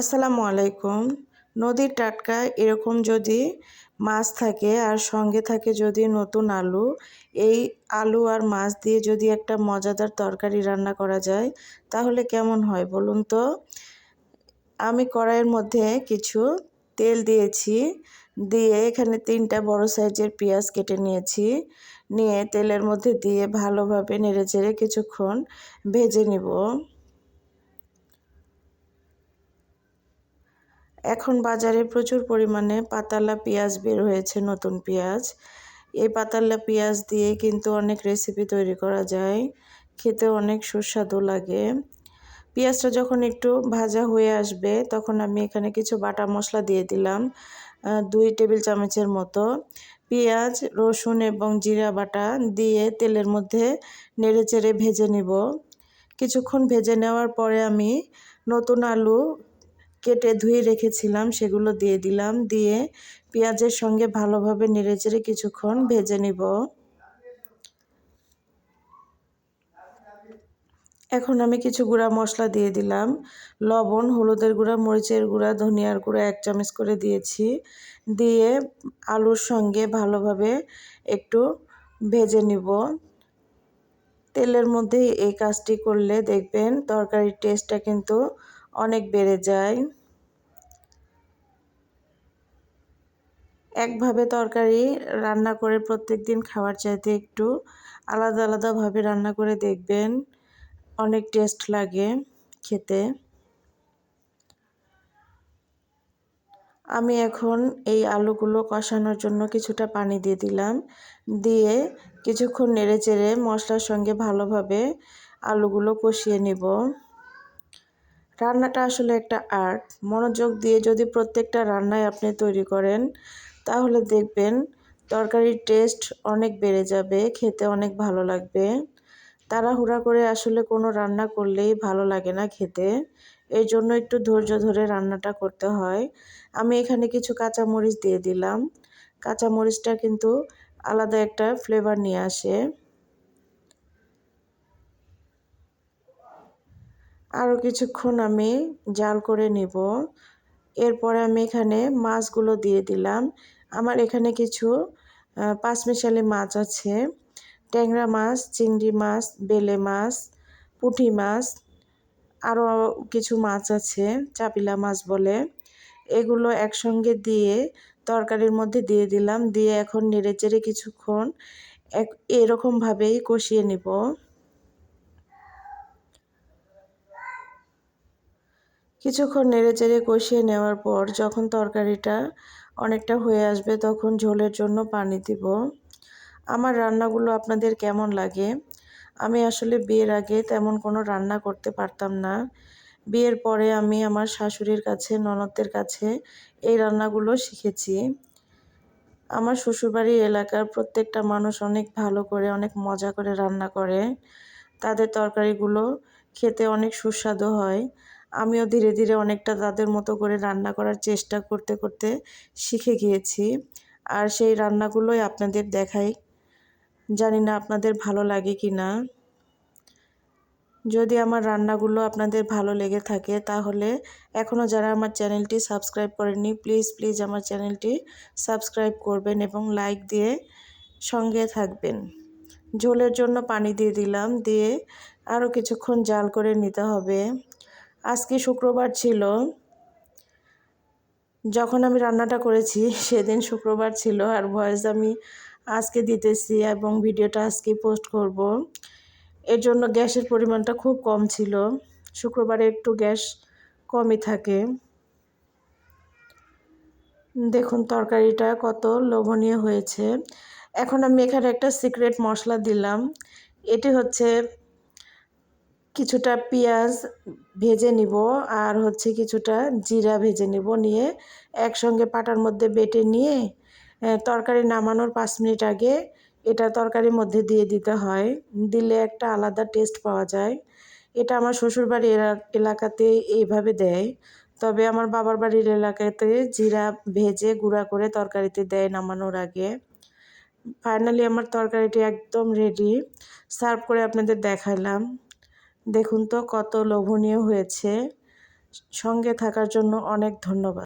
আসসালামু আলাইকুম। নদীর টাটকা এরকম যদি মাছ থাকে আর সঙ্গে থাকে যদি নতুন আলু, এই আলু আর মাছ দিয়ে যদি একটা মজাদার তরকারি রান্না করা যায়, তাহলে কেমন হয় বলুন তো? আমি কড়াইয়ের মধ্যে কিছু তেল দিয়েছি, দিয়ে এখানে তিনটা বড় সাইজের পেঁয়াজ কেটে নিয়েছি, নিয়ে তেলের মধ্যে দিয়ে ভালোভাবে নেড়ে চেড়ে কিছুক্ষণ ভেজে নিব। এখন বাজারে প্রচুর পরিমাণে পাতালা পেঁয়াজ বের হয়েছে, নতুন পেঁয়াজ। এই পাতালা পেঁয়াজ দিয়ে কিন্তু অনেক রেসিপি তৈরি করা যায়, খেতে অনেক সুস্বাদু লাগে। পেঁয়াজটা যখন একটু ভাজা হয়ে আসবে, তখন আমি এখানে কিছু বাটা মশলা দিয়ে দিলাম দুই টেবিল চামচের মতো। পেঁয়াজ, রসুন এবং জিরা বাটা দিয়ে তেলের মধ্যে নেড়ে চেড়ে ভেজে নিব। কিছুক্ষণ ভেজে নেওয়ার পরে আমি নতুন আলু কেটে ধুয়ে রেখেছিলাম, সেগুলো দিয়ে দিলাম, দিয়ে পেঁয়াজের সঙ্গে ভালোভাবে নেড়েচেড়ে কিছুক্ষণ ভেজে নিব। এখন আমি কিছু গুঁড়া মশলা দিয়ে দিলাম, লবণ, হলুদের গুঁড়া, মরিচের গুঁড়া, ধনিয়ার গুঁড়া এক চামচ করে দিয়েছি, দিয়ে আলুর সঙ্গে ভালোভাবে একটু ভেজে নিব। তেলের মধ্যে এই কাজটি করলে দেখবেন তরকারির টেস্টটা কিন্তু অনেক বেড়ে যায়। একভাবে তরকারি রান্না করে প্রত্যেক দিন খাওয়ার চাইতে একটু আলাদা আলাদাভাবে রান্না করে দেখবেন। অনেক টেস্ট লাগে খেতে। আমি এখন এই আলুগুলো কষানোর জন্য কিছুটা পানি দিয়ে দিলাম। দিয়ে কিছুক্ষণ নেড়ে চেড়ে মশলার সঙ্গে ভালোভাবে আলুগুলো কষিয়ে নিব। রান্নাটা আসলে একটা আর্ট। মনোযোগ দিয়ে যদি প্রত্যেকটা রান্নায় আপনি তৈরি করেন তাহলে দেখবেন তরকারির টেস্ট অনেক বেড়ে যাবে, খেতে অনেক ভালো লাগবে। তাড়াহুড়া করে আসলে কোনো রান্না করলেই ভালো লাগে না খেতে। এর জন্য একটু ধৈর্য ধরে রান্নাটা করতে হয়। আমি এখানে কিছু কাঁচামরিচ দিয়ে দিলাম। কাঁচামরিচটা কিন্তু আলাদা একটা ফ্লেভার নিয়ে আসে। আরও কিছুক্ষণ আমি জাল করে নিব। এরপরে আমি এখানে মাছগুলো দিয়ে দিলাম। আমার এখানে কিছু পাঁচমিশালি মাছ আছে। ট্যাংরা মাছ, চিংড়ি মাছ, বেলে মাছ, পুঁটি মাছ আরও কিছু মাছ আছে, চাপিলা মাছ বলে। এগুলো একসঙ্গে দিয়ে তরকারির মধ্যে দিয়ে দিলাম, দিয়ে এখন নেড়ে চেড়ে কিছুক্ষণ এক, এরকমভাবেই কষিয়ে নিব। কিছুক্ষণ নেড়ে চেড়ে কষিয়ে নেওয়ার পর যখন তরকারিটা অনেকটা হয়ে আসবে তখন ঝোলের জন্য পানি দিব। আমার রান্নাগুলো আপনাদের কেমন লাগে? আমি আসলে বিয়ের আগে তেমন কোনো রান্না করতে পারতাম না। বিয়ের পরে আমি আমার শাশুড়ির কাছে, ননদদের কাছে এই রান্নাগুলো শিখেছি। আমার শ্বশুরবাড়ির এলাকার প্রত্যেকটা মানুষ অনেক ভালো করে, অনেক মজা করে রান্না করে। তাদের তরকারিগুলো খেতে অনেক সুস্বাদু হয়। আমিও ধীরে ধীরে অনেকটা তাদের মতো করে রান্না করার চেষ্টা করতে করতে শিখে গিয়েছি। আর সেই রান্নাগুলোই আপনাদের দেখাই। জানি না আপনাদের ভালো লাগে কি না যদি আমার রান্নাগুলো আপনাদের ভালো লেগে থাকে, তাহলে এখনও যারা আমার চ্যানেলটি সাবস্ক্রাইব করেননি, প্লিজ প্লিজ আমার চ্যানেলটি সাবস্ক্রাইব করবেন এবং লাইক দিয়ে সঙ্গে থাকবেন। ঝোলের জন্য পানি দিয়ে দিলাম, দিয়ে আরও কিছুক্ষণ জাল করে নিতে হবে। আজকে শুক্রবার ছিল। যখন আমি রান্নাটা করেছি, সেদিন শুক্রবার ছিল আর ভয়েস আমি আজকে দিতেছি এবং ভিডিওটা আজকে পোস্ট করব। এর জন্য গ্যাসের পরিমাণটা খুব কম ছিল। শুক্রবারে একটু গ্যাস কমই থাকে। দেখুন, তরকারিটা কত লোভনীয় হয়েছে। এখন আমি এখানে একটা সিক্রেট মশলা দিলাম। এটি হচ্ছে কিছুটা পেঁয়াজ ভেজে নিব আর হচ্ছে কিছুটা জিরা ভেজে নিব। নিয়ে একসঙ্গে পাটার মধ্যে বেটে নিয়ে তরকারি নামানোর পাঁচ মিনিট আগে এটা তরকারির মধ্যে দিয়ে দিতে হয়। দিলে একটা আলাদা টেস্ট পাওয়া যায়। এটা আমার শ্বশুরবাড়ির এলাকাতে এইভাবে দেয়। তবে আমার বাবার বাড়ির এলাকাতে জিরা ভেজে গুঁড়া করে তরকারিতে দেয় নামানোর আগে। ফাইনালি আমার তরকারিটি একদম রেডি সার্ভ করে আপনাদের দেখালাম। দেখুন তো কত লোভনীয় হয়েছে। সঙ্গে থাকার জন্য অনেক ধন্যবাদ।